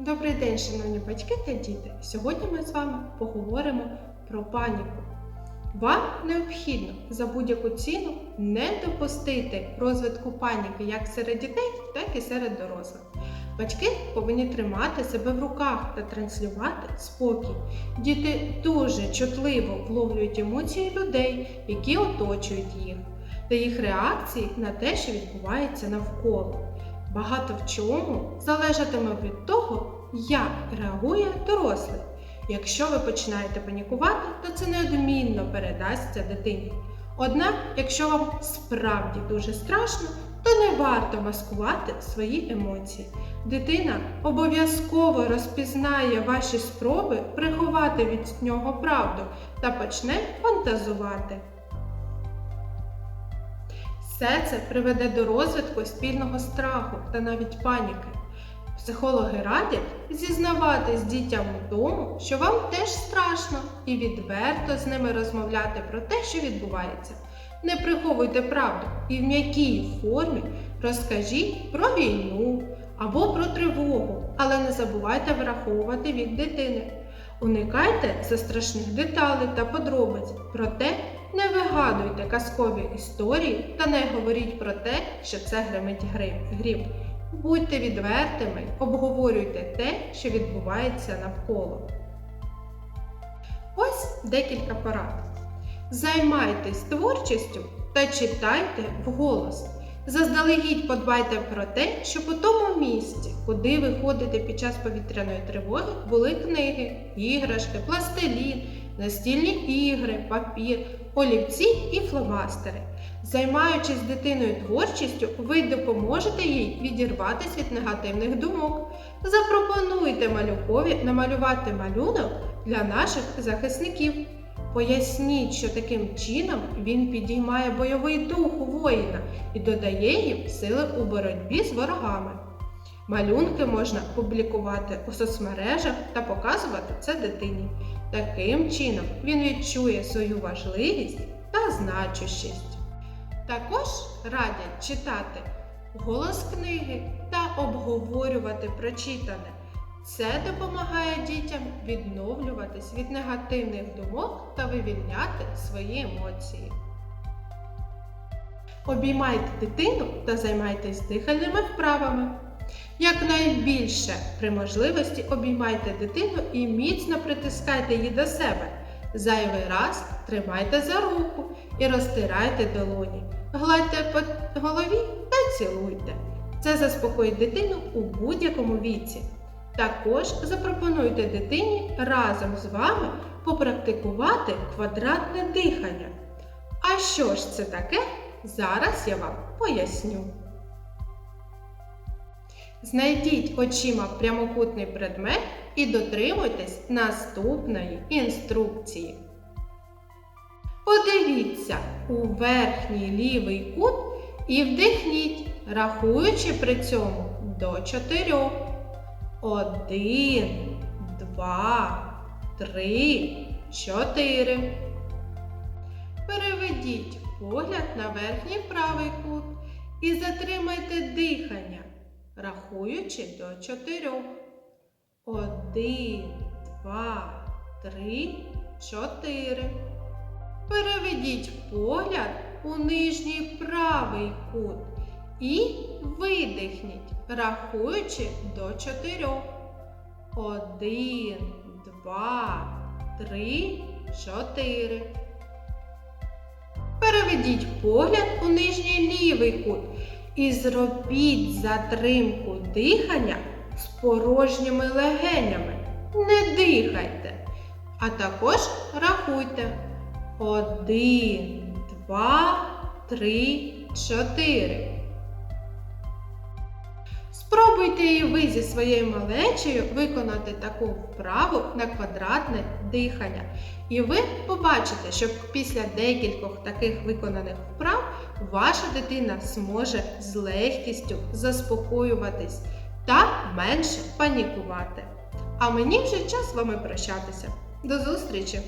Добрий день, шановні батьки та діти! Сьогодні ми з вами поговоримо про паніку. Вам необхідно за будь-яку ціну не допустити розвитку паніки як серед дітей, так і серед дорослих. Батьки повинні тримати себе в руках та транслювати спокій. Діти дуже чутливо вловлюють емоції людей, які оточують їх, та їх реакції на те, що відбувається навколо. Багато в чому залежатиме від того, як реагує дорослий. Якщо ви починаєте панікувати, то це неодмінно передасться дитині. Однак, якщо вам справді дуже страшно, то не варто маскувати свої емоції. Дитина обов'язково розпізнає ваші спроби приховати від нього правду та почне фантазувати. Все це приведе до розвитку спільного страху та навіть паніки. Психологи радять зізнаватись дітям у тому, що вам теж страшно, і відверто з ними розмовляти про те, що відбувається. Не приховуйте правду і в м'якій формі розкажіть про війну або про тривогу, але не забувайте враховувати від дитини. Уникайте застрашних деталей та подробиць, проте не вигадуйте казкові історії та не говоріть про те, що це гримить гри- гріб. Будьте відвертими, обговорюйте те, що відбувається навколо. Ось декілька порад. Займайтесь творчістю та читайте вголос. Заздалегідь подбайте про те, щоб у тому місці, куди ви ходите під час повітряної тривоги, були книги, іграшки, пластилін, настільні ігри, папір, олівці і фломастери. Займаючись дитиною творчістю, ви допоможете їй відірватися від негативних думок. Запропонуйте малюкові намалювати малюнок для наших захисників. Поясніть, що таким чином він підіймає бойовий дух у воїна і додає їм сили у боротьбі з ворогами. Малюнки можна публікувати у соцмережах та показувати це дитині. Таким чином він відчує свою важливість та значущість. Також радять читати голос книги та обговорювати прочитане. Це допомагає дітям відновлюватись від негативних думок та вивільняти свої емоції. Обіймайте дитину та займайтесь дихальними вправами. Якнайбільше при можливості обіймайте дитину і міцно притискайте її до себе. Зайвий раз тримайте за руку і розтирайте долоні. Гладьте по голові та цілуйте. Це заспокоїть дитину у будь-якому віці. Також запропонуйте дитині разом з вами попрактикувати квадратне дихання. А що ж це таке? Зараз я вам поясню. Знайдіть очима прямокутний предмет і дотримуйтесь наступної інструкції. Подивіться у верхній лівий кут і вдихніть, рахуючи при цьому до чотирьох. Один, два, три, чотири. Переведіть погляд на верхній правий кут і затримайте дихання, рахуючи до чотирьох. Один, два, три, чотири. Переведіть погляд у нижній правий кут і видихніть, рахуючи до чотирьох. Один, два, три, чотири. Переведіть погляд у нижній лівий кут і зробіть затримку дихання з порожніми легенями. Не дихайте. А також рахуйте. Один, два, три, чотири. Спробуйте і ви зі своєю малечею виконати таку вправу на квадратне дихання. І ви побачите, що після декількох таких виконаних вправ ваша дитина зможе з легкістю заспокоюватись та менше панікувати. А мені вже час з вами прощатися. До зустрічі!